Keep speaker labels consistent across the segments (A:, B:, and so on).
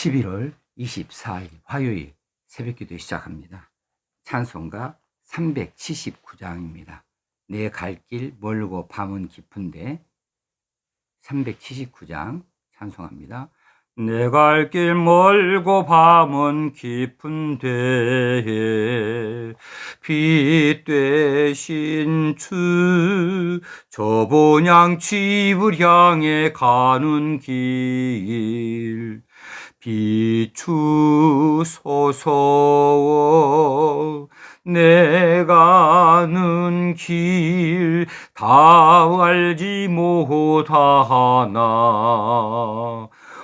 A: 11월 24일 화요일 새벽 기도 시작합니다. 찬송가 379장입니다. 내 갈 길 멀고 밤은 깊은데 379장 찬송합니다. 내 갈 길 멀고 밤은 깊은데 빛 되신 주 저번양 집을 향해 가는 길 비추소서 내가는 길 다 알지 못하나.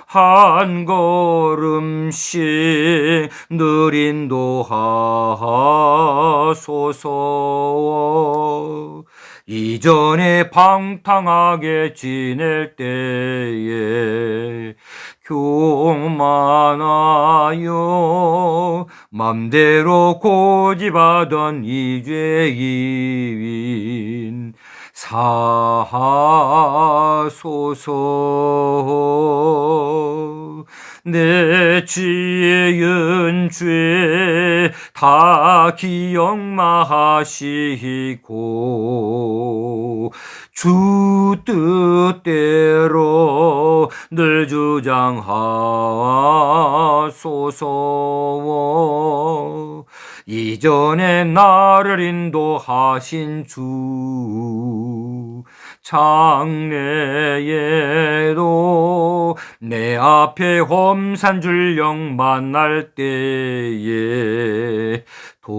A: 한 걸음씩 늘 인도하소서 이전에 방탕하게 지낼 때에 교만하여 맘대로 고집하던 이 죄인 사하소서 내 지은 죄 다 기억마하시고 주 뜻대로 늘 주장하소서. 이전에 나를 인도하신 주 장래에도 내 앞에 험산 줄령 만날 때에 도우소서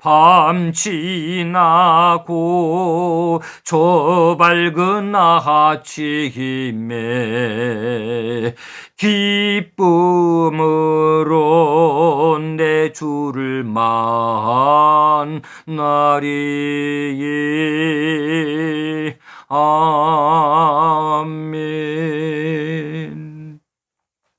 A: 밤 지나고 저 밝은 아침에 기쁨으로 내 주를 만나리. 아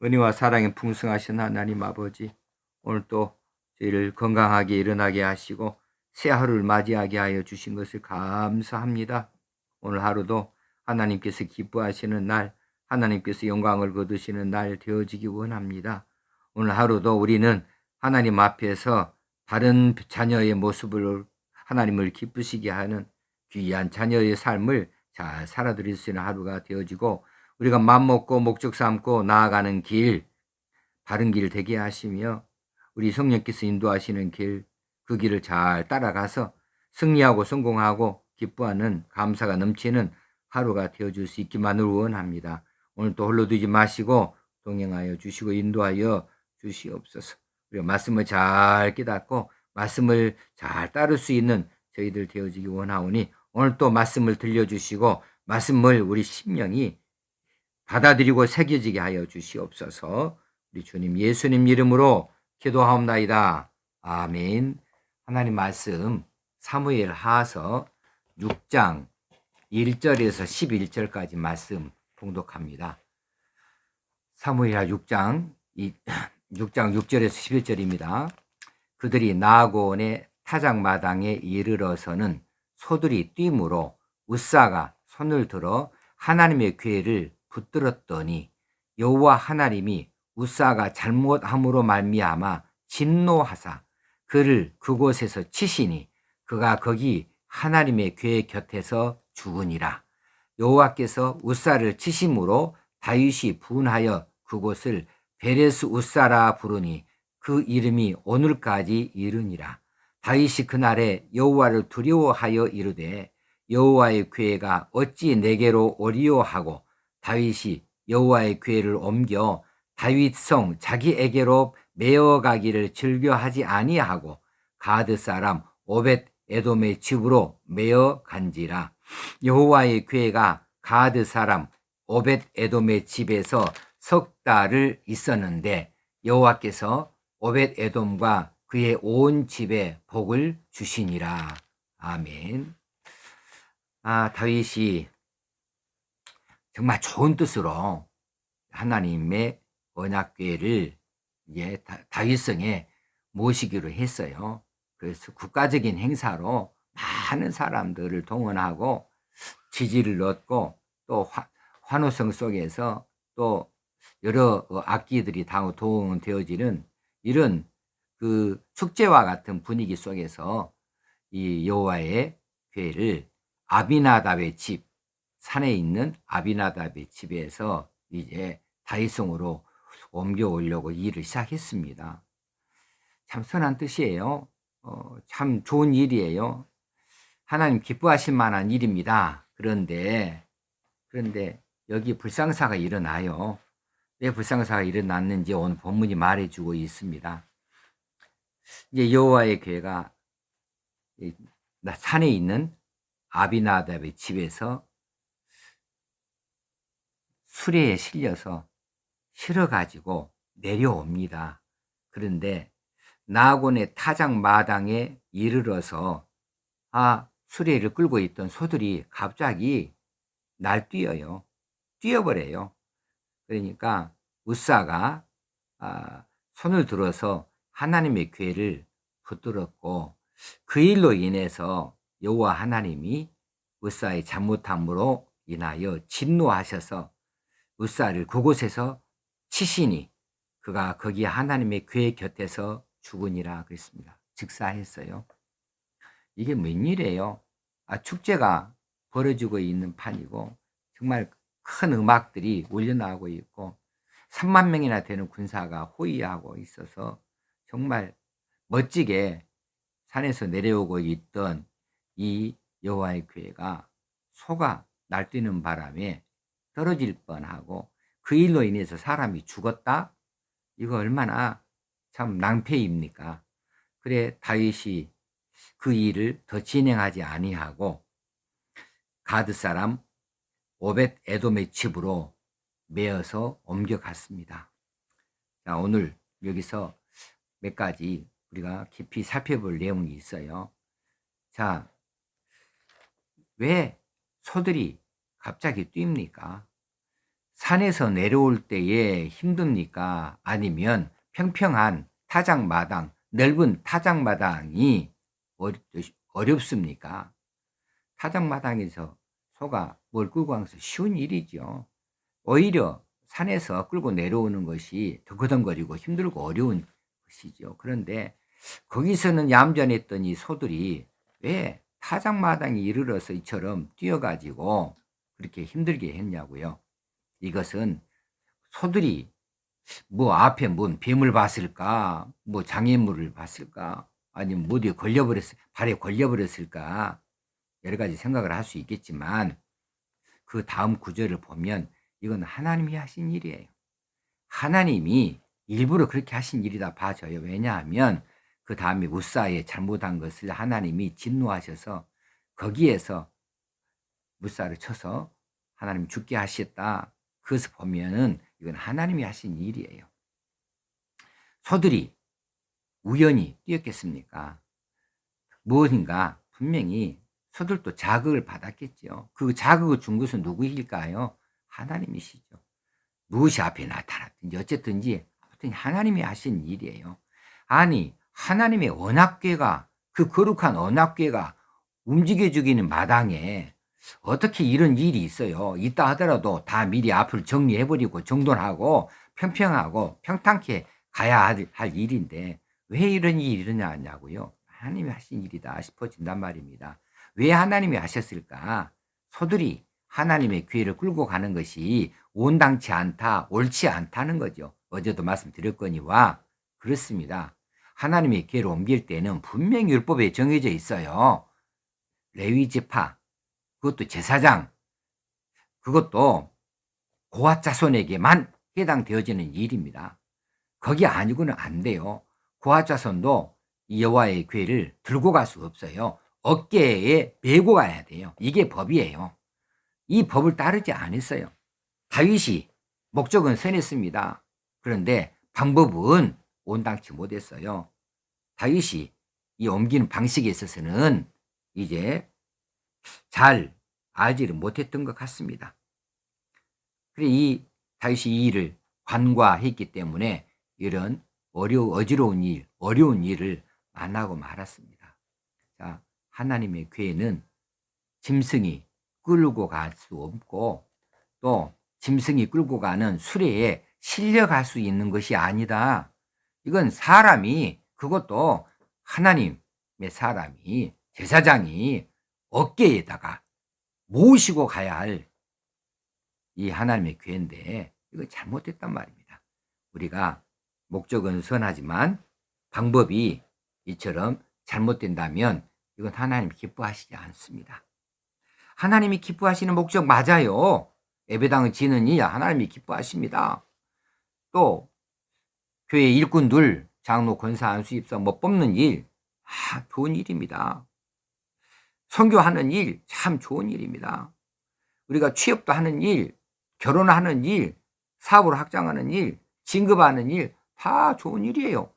A: 은혜와 사랑에 풍성하신 하나님 아버지 오늘 또 저희를 건강하게 일어나게 하시고 새 하루를 맞이하게 하여 주신 것을 감사합니다. 오늘 하루도 하나님께서 기뻐하시는 날, 하나님께서 영광을 거두시는 날 되어지기 원합니다. 오늘 하루도 우리는 하나님 앞에서 다른 자녀의 모습을 하나님을 기쁘시게 하는 귀한 자녀의 삶을 잘 살아드릴 수 있는 하루가 되어지고 우리가 맘먹고 목적 삼고 나아가는 길, 바른 길 되게 하시며 우리 성령께서 인도하시는 길, 그 길을 잘 따라가서 승리하고 성공하고 기뻐하는 감사가 넘치는 하루가 되어줄 수 있기만을 원합니다. 오늘 또 홀로 두지 마시고 동행하여 주시고 인도하여 주시옵소서. 우리가 말씀을 잘 깨닫고 말씀을 잘 따를 수 있는 저희들 되어지기 원하오니 오늘 또 말씀을 들려주시고 말씀을 우리 심령이 받아들이고 새겨지게 하여 주시옵소서. 우리 주님 예수님 이름으로 기도하옵나이다. 아멘. 하나님 말씀 사무엘 하서 6장 1절에서 11절까지 말씀 봉독합니다. 사무엘 6장 6장 6절에서 11절입니다. 그들이 나곤의 타작마당에 이르러서는 소들이 뛰므로 우사가 손을 들어 하나님의 괴를 붙들었더니 여호와 하나님이 우사가 잘못함으로 말미암아 진노하사 그를 그곳에서 치시니 그가 거기 하나님의 괴 곁에서 죽으니라. 여호와께서 우사를 치심으로 다윗이 분하여 그곳을 베레스 우사라 부르니 그 이름이 오늘까지 이르니라. 다윗이 그날에 여호와를 두려워하여 이르되 여호와의 괴가 어찌 내게로 오리오 하고 다윗이 여호와의 괴를 옮겨 다윗성 자기에게로 메어가기를 즐겨하지 아니하고 가드 사람 오벳 에돔의 집으로 메어 간지라 여호와의 괴가 가드 사람 오벳 에돔의 집에서 석 달을 있었는데 여호와께서 오벳 에돔과 그의 온 집에 복을 주시니라 아멘. 아 다윗이 정말 좋은 뜻으로 하나님의 언약궤를 이제 다윗성에 모시기로 했어요. 그래서 국가적인 행사로 많은 사람들을 동원하고 지지를 얻고 또 환호성 속에서 또 여러 어, 악기들이 다 동원되어지는 이런 그 축제와 같은 분위기 속에서 이 여호와의 교회를 아비나답의 집 산에 있는 아비나답의 집에서 이제 다이성으로 옮겨오려고 일을 시작했습니다. 참 선한 뜻이에요. 어, 참 좋은 일이에요. 하나님 기뻐하실 만한 일입니다. 그런데 그런데 여기 불상사가 일어나요. 왜 불상사가 일어났는지 오늘 본문이 말해주고 있습니다. 이제 여호와의 이 산에 있는 아비나답의 집에서 수레에 실려서 실어가지고 내려옵니다. 그런데 나곤의 타작 마당에 이르러서 아 수레를 끌고 있던 소들이 갑자기 날뛰어요. 뛰어버려요. 그러니까 우사가 아, 손을 들어서 하나님의 괴를 붙들었고 그 일로 인해서 여호와 하나님이 우사의 잘못함으로 인하여 진노하셔서 우사를 그곳에서 치시니 그가 거기 하나님의 괴 곁에서 죽으니라 그랬습니다. 즉사했어요. 이게 웬일이에요? 아, 축제가 벌어지고 있는 판이고 정말 큰 음악들이 울려나오고 있고 3만 명이나 되는 군사가 호위하고 있어서 정말 멋지게 산에서 내려오고 있던 이 여호와의 교회가 소가 날뛰는 바람에 떨어질 뻔하고 그 일로 인해서 사람이 죽었다? 이거 얼마나 참 낭패입니까? 그래 다윗이 그 일을 더 진행하지 아니하고 가드 사람 오벳 에돔의 집으로 메어서 옮겨갔습니다. 자, 오늘 여기서 몇 가지 우리가 깊이 살펴볼 내용이 있어요. 자, 왜 소들이 갑자기 뜁니까? 산에서 내려올 때에 힘듭니까? 아니면 평평한 타작마당, 넓은 타작마당이 어렵습니까? 타작마당에서 소가 뭘 끌고 가서 쉬운 일이죠. 오히려 산에서 끌고 내려오는 것이 더거덩거리고 힘들고 어려운 것이죠. 그런데 거기서는 얌전했던 이 소들이 왜 타작마당에 이르러서 이처럼 뛰어가지고 그렇게 힘들게 했냐고요. 이것은 소들이 뭐 앞에 뭔 뱀을 봤을까, 뭐 장애물을 봤을까, 아니면 뭐 어디에 걸려버렸, 발에 걸려버렸을까, 여러 가지 생각을 할 수 있겠지만, 그 다음 구절을 보면 이건 하나님이 하신 일이에요. 하나님이 일부러 그렇게 하신 일이다 봐줘요. 왜냐하면 그 다음에 무사에 잘못한 것을 하나님이 진노하셔서 거기에서 무사를 쳐서 하나님 죽게 하셨다. 그것을 보면은 이건 하나님이 하신 일이에요. 소들이 우연히 뛰었겠습니까? 무엇인가 분명히 소들도 자극을 받았겠죠. 그 자극을 준 것은 누구일까요? 하나님이시죠. 무엇이 앞에 나타났든지 어쨌든지 아무튼 하나님이 하신 일이에요. 아니 하나님의 언약궤가 그 거룩한 언약궤가 움직여 주기는 마당에 어떻게 이런 일이 있어요. 있다 하더라도 다 미리 앞을 정리해버리고 정돈하고 평평하고 평탄케 가야 할, 할 일인데 왜 이런 일이 일어나냐고요. 하나님이 하신 일이다 싶어진단 말입니다. 왜 하나님이 하셨을까? 소들이 하나님의 귀를 끌고 가는 것이 온당치 않다, 옳지 않다는 거죠. 어제도 말씀드렸거니와 그렇습니다. 하나님의 귀를 옮길 때는 분명히 율법에 정해져 있어요. 레위 지파, 그것도 제사장, 그것도 고아 자손에게만 해당되어지는 일입니다. 거기 아니고는 안 돼요. 고아 자손도 여호와의 괴를 들고 갈 수 없어요. 어깨에 메고 가야 돼요. 이게 법이에요. 이 법을 따르지 않았어요. 다윗이 목적은 선했습니다. 그런데 방법은 온당치 못했어요. 다윗이 이 옮기는 방식에 있어서는 이제 잘 알지를 못했던 것 같습니다. 그래 이 다윗이 이 일을 관과했기 때문에 이런 어려 어지러운 일, 어려운 일을 만나고 말았습니다. 자, 하나님의 괴는 짐승이 끌고 갈 수 없고 또 짐승이 끌고 가는 수레에 실려갈 수 있는 것이 아니다. 이건 사람이 그것도 하나님의 사람이 제사장이 어깨에다가 모시고 가야 할 이 하나님의 교회인데 이거 잘못됐단 말입니다. 우리가 목적은 선하지만 방법이 이처럼 잘못된다면 이건 하나님 기뻐하시지 않습니다. 하나님이 기뻐하시는 목적 맞아요. 예배당을 이 하나님이 기뻐하십니다. 또 교회 일꾼들 장로 권사 안수 입사 뭐 뽑는 일, 아 좋은 일입니다. 선교하는 일 참 좋은 일입니다. 우리가 취업도 하는 일, 결혼하는 일, 사업을 확장하는 일, 진급하는 일 다 좋은 일이에요.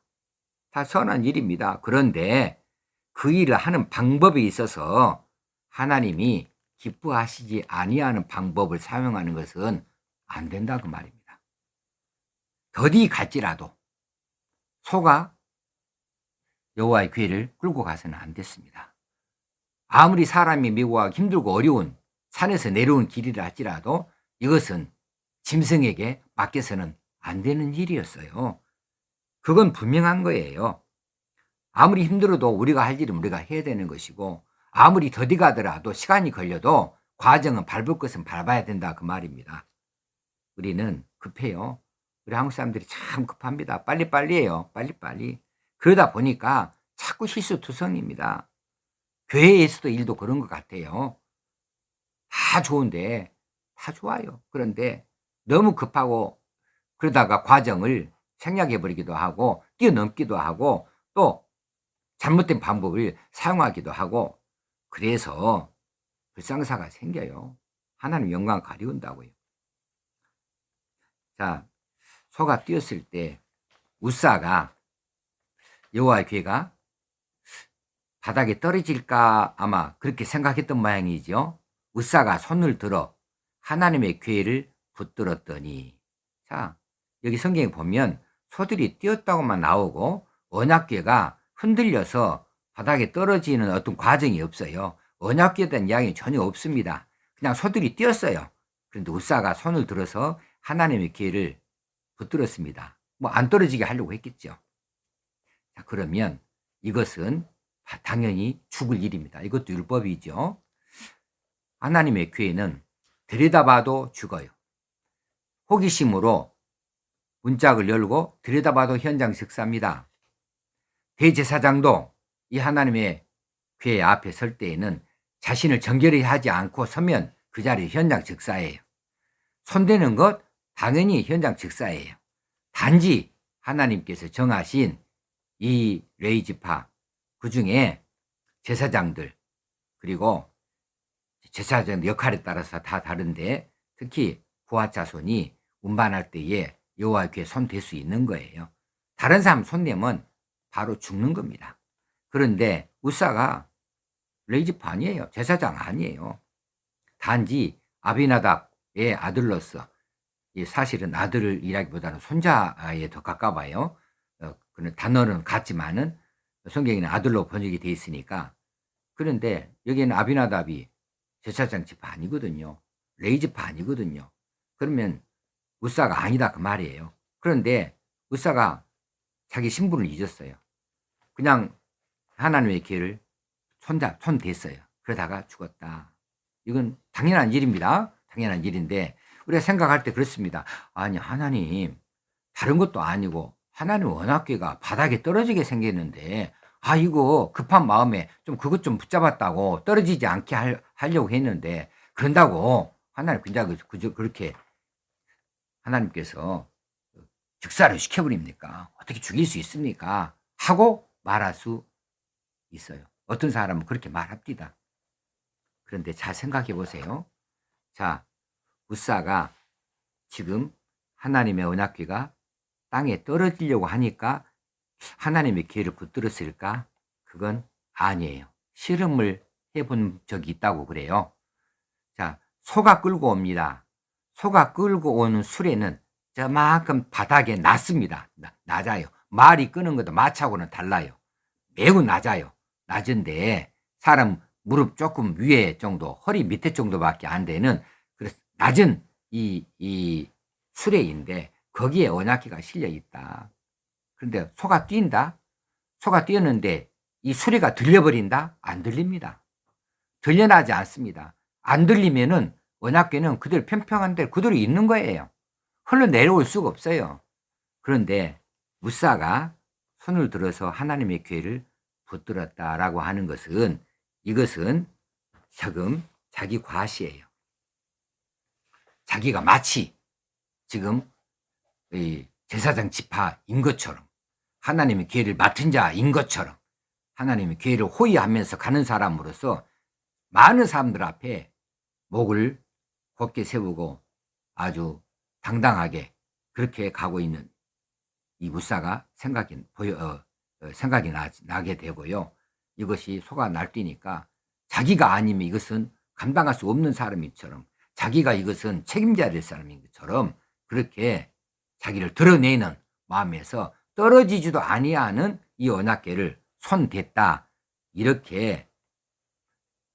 A: 다 선한 일입니다. 그런데 그 일을 하는 방법에 있어서 하나님이 기뻐하시지 아니하는 방법을 사용하는 것은 안 된다 그 말입니다. 더디 갈지라도 소가 여호와의 괴를 끌고 가서는 안 됐습니다. 아무리 사람이 메고 힘들고 어려운 산에서 내려온 길이라 할지라도 이것은 짐승에게 맡겨서는 안 되는 일이었어요. 그건 분명한 거예요. 아무리 힘들어도 우리가 할 일은 우리가 해야 되는 것이고 아무리 더디 가더라도 시간이 걸려도 과정은 밟을 것은 밟아야 된다 그 말입니다. 우리는 급해요. 우리 한국 사람들이 참 급합니다. 빨리빨리 해요. 빨리빨리. 그러다 보니까 자꾸 실수투성입니다. 교회에서도 일도 그런 것 같아요. 다 좋은데, 다 좋아요. 그런데 너무 급하고 그러다가 과정을 생략해버리기도 하고 뛰어넘기도 하고 또 잘못된 방법을 사용하기도 하고 그래서 불상사가 생겨요. 하나님 영광 가리운다고요. 자, 소가 뛰었을 때 우사가 여호와의 괴가 바닥에 떨어질까 아마 그렇게 생각했던 모양이죠. 우사가 손을 들어 하나님의 괴를 붙들었더니 자 여기 성경에 보면 소들이 뛰었다고만 나오고 언약궤가 흔들려서 바닥에 떨어지는 어떤 과정이 없어요. 언약궤에 대한 이야기는 전혀 없습니다. 그냥 소들이 뛰었어요. 그런데 우사가 손을 들어서 하나님의 기회를 붙들었습니다. 뭐 안 떨어지게 하려고 했겠죠. 자, 그러면 이것은 당연히 죽을 일입니다. 이것도 율법이죠. 하나님의 교회는 들여다봐도 죽어요. 호기심으로 문짝을 열고 들여다봐도 현장 식사입니다. 대제사장도 이 하나님의 교회 앞에 설 때에는 자신을 정결히 하지 않고 서면 그 자리 현장 즉사예요. 손대는 것 당연히 현장 즉사예요. 단지 하나님께서 정하신 이 레이지파 그 중에 제사장들 그리고 제사장 역할에 따라서 다 다른데 특히 부하 자손이 운반할 때에 여호와 귀에 손댈 수 있는 거예요. 다른 사람 손대면 바로 죽는 겁니다. 그런데 우사가 레이지파 아니에요. 제사장 아니에요. 단지 아비나답의 아들로서 사실은 아들이라기보다는 손자에 더 가까워요. 어, 그런 단어는 같지만은 성경에는 아들로 번역이 돼 있으니까 그런데 여기는 아비나답이 제사장 집 아니거든요. 레이지파 아니거든요. 그러면 우사가 아니다 그 말이에요. 그런데 우사가 자기 신분을 잊었어요. 그냥 하나님의 길을 손자 손 댔어요. 그러다가 죽었다. 이건 당연한 일입니다. 당연한 일인데 우리가 생각할 때 그렇습니다. 아니 하나님 다른 것도 아니고 하나님 원학계가 바닥에 떨어지게 생겼는데 아 이거 급한 마음에 좀 그것 좀 붙잡았다고 떨어지지 않게 할, 하려고 했는데 그런다고 하나님 그냥 그저 그렇게 하나님께서 즉사를 시켜버립니까? 어떻게 죽일 수 있습니까? 하고 말할 수 있어요. 어떤 사람은 그렇게 말합니다. 그런데 잘 생각해 보세요. 자, 우사가 지금 하나님의 언약궤가 땅에 떨어지려고 하니까 하나님의 기회를 붙들었을까? 그건 아니에요. 실험을 해본 적이 있다고 그래요. 자, 소가 끌고 옵니다. 소가 끌고 오는 수레는 저만큼 바닥에 낮습니다. 낮아요. 말이 끄는 것도 마차고는 달라요. 매우 낮아요. 낮은데 사람 무릎 조금 위에 정도, 허리 밑에 정도밖에 안 되는 그래서 낮은 이 이, 이 수레인데 거기에 언약기가 실려 있다. 그런데 소가 뛴다? 소가 뛰었는데 이 수레가 들려버린다? 안 들립니다. 들려나지 않습니다. 안 들리면은 언약궤는 그대로 평평한 데 그대로 있는 거예요. 흘러내려올 수가 없어요. 그런데 무사가 손을 들어서 하나님의 괴를 붙들었다라고 하는 것은 이것은 지금 자기 과시예요. 자기가 마치 지금 이 제사장 지파인 것처럼 하나님의 기회를 맡은 자인 것처럼 하나님의 기회를 호위하면서 가는 사람으로서 많은 사람들 앞에 목을 곧게 세우고 아주 당당하게 그렇게 가고 있는 이 무사가 생각이 보여 어, 어, 생각이 나, 나게 되고요. 이것이 소가 날뛰니까 자기가 아니면 이것은 감당할 수 없는 사람처럼 자기가 이것은 책임져야 될 사람인 것처럼 그렇게 자기를 드러내는 마음에서 떨어지지도 아니하는 이 언약계를 손댔다 이렇게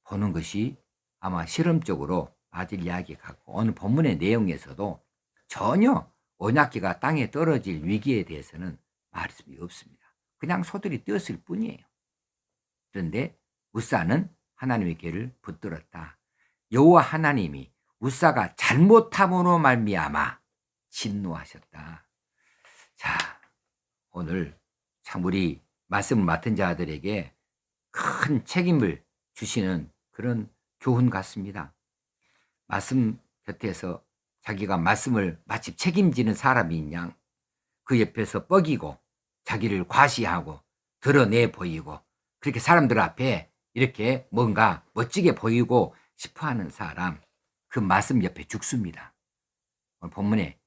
A: 보는 것이 아마 실험적으로 맞을 이야기 같고 오늘 본문의 내용에서도 전혀 언약계가 땅에 떨어질 위기에 대해서는 말씀이 없습니다. 그냥 소들이 뛰었을 뿐이에요. 그런데 우사는 하나님의 계를 붙들었다. 여호와 하나님이 우사가 잘못함으로 말미암아 진노하셨다. 자, 오늘 참 우리 말씀을 맡은 자들에게 큰 책임을 주시는 그런 교훈 같습니다. 말씀 곁에서 자기가 말씀을 마치 책임지는 사람인 양, 그 옆에서 뻐기고 자기를 과시하고 드러내 보이고 그렇게 사람들 앞에 이렇게 뭔가 멋지게 보이고 싶어 하는 사람, 그 말씀 옆에 죽습니다. 오늘 본문에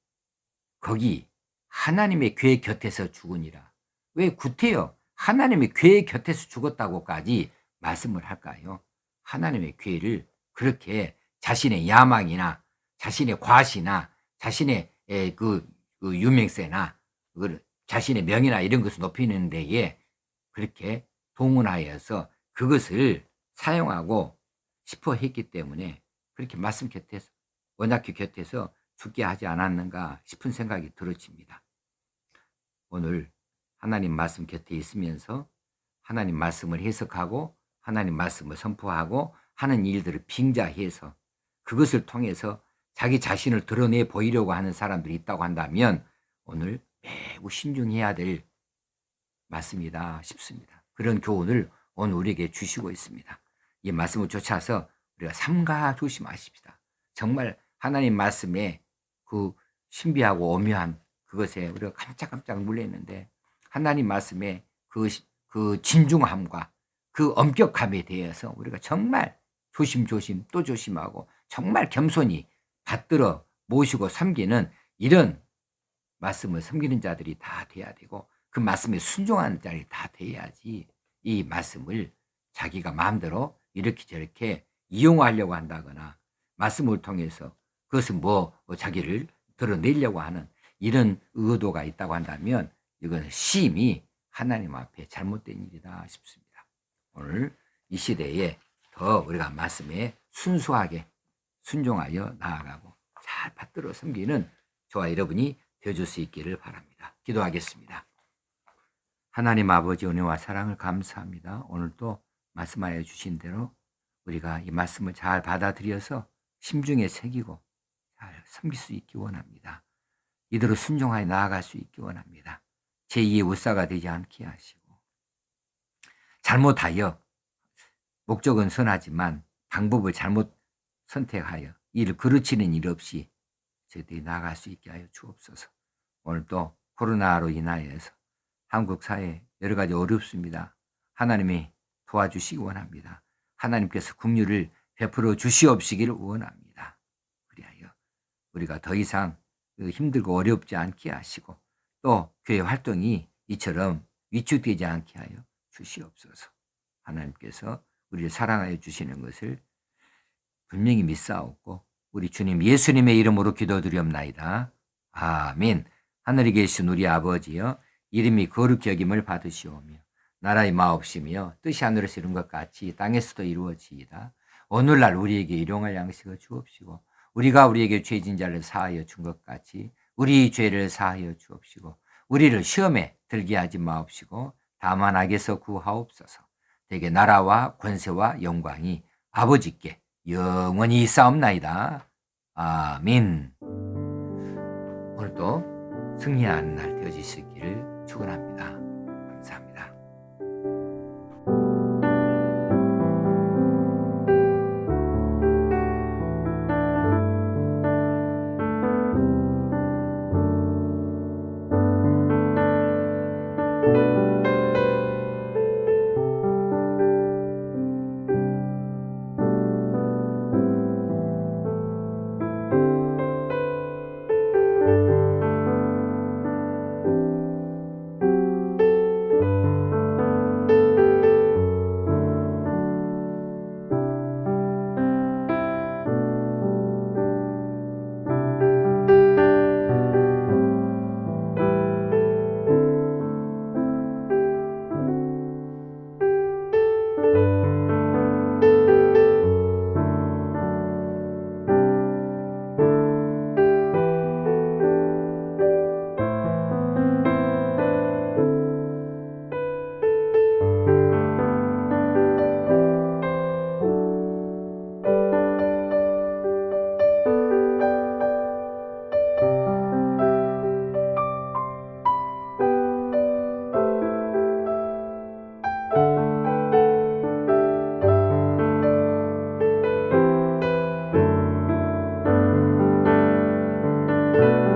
A: 거기 하나님의 괴 곁에서 죽으니라. 왜 구태여 하나님의 괴 곁에서 죽었다고까지 말씀을 할까요? 하나님의 괴를 그렇게 자신의 야망이나 자신의 과시나 자신의 그, 그 유명세나 그 자신의 명이나 이런 것을 높이는 데에 그렇게 동원하여서 그것을 사용하고 싶어 했기 때문에 그렇게 말씀 곁에서 원학교 곁에서 죽게 하지 않았는가 싶은 생각이 들어집니다. 오늘 하나님 말씀 곁에 있으면서 하나님 말씀을 해석하고 하나님 말씀을 선포하고 하는 일들을 빙자해서 그것을 통해서 자기 자신을 드러내 보이려고 하는 사람들이 있다고 한다면 오늘 매우 신중해야 될 말씀이다 싶습니다. 그런 교훈을 오늘 우리에게 주시고 있습니다. 이 말씀을 쫓아서 우리가 삼가 조심하십시다. 정말 하나님 말씀에 그 신비하고 오묘한 그것에 우리가 깜짝깜짝 놀랐는데 하나님 말씀에 그, 그 진중함과 그 엄격함에 대해서 우리가 정말 조심조심 또 조심하고 정말 겸손히 받들어 모시고 섬기는 이런 말씀을 섬기는 자들이 다 돼야 되고 그 말씀에 순종하는 자들이 다 돼야지 이 말씀을 자기가 마음대로 이렇게 저렇게 이용하려고 한다거나 말씀을 통해서 그것은 뭐, 뭐 자기를 드러내려고 하는 이런 의도가 있다고 한다면 이건 심히 하나님 앞에 잘못된 일이다 싶습니다. 오늘 이 시대에 더 우리가 말씀에 순수하게 순종하여 나아가고 잘 받들어 섬기는 저와 여러분이 되어줄 수 있기를 바랍니다. 기도하겠습니다. 하나님 아버지 은혜와 사랑을 감사합니다. 오늘도 말씀하여 주신 대로 우리가 이 말씀을 잘 받아들여서 심중에 새기고 잘 섬길 수 있기 원합니다. 이대로 순종하여 나아갈 수 있기 원합니다. 제2의 우사가 되지 않게 하시고 잘못하여 목적은 선하지만 방법을 잘못 선택하여 이를 그르치는 일 없이 저희들이 나아갈 수 있게 하여 주옵소서. 오늘 또 코로나로 인하여서 한국 사회 여러 가지 어렵습니다. 하나님이 도와주시기 원합니다. 하나님께서 국류를 베풀어 주시옵시기를 원합니다. 우리가 더 이상 그 힘들고 어렵지 않게 하시고 또 교회 활동이 이처럼 위축되지 않게 하여 주시옵소서. 하나님께서 우리를 사랑하여 주시는 것을 분명히 믿사옵고 우리 주님 예수님의 이름으로 기도드리옵나이다. 아멘. 하늘에 계신 우리 아버지여 이름이 거룩히 여김을 받으시오며 나라의 마옵시며 뜻이 하늘에서 이룬 것 같이 땅에서도 이루어지이다. 오늘날 우리에게 일용할 양식을 주옵시고 우리가 우리에게 죄진 자를 사하여 준 것 같이 우리 죄를 사하여 주옵시고 우리를 시험에 들게 하지 마옵시고 다만 악에서 구하옵소서. 대개 나라와 권세와 영광이 아버지께 영원히 싸움나이다. 아멘. 오늘도 승리하는 날 되어지시기를 축원합니다. Thank you.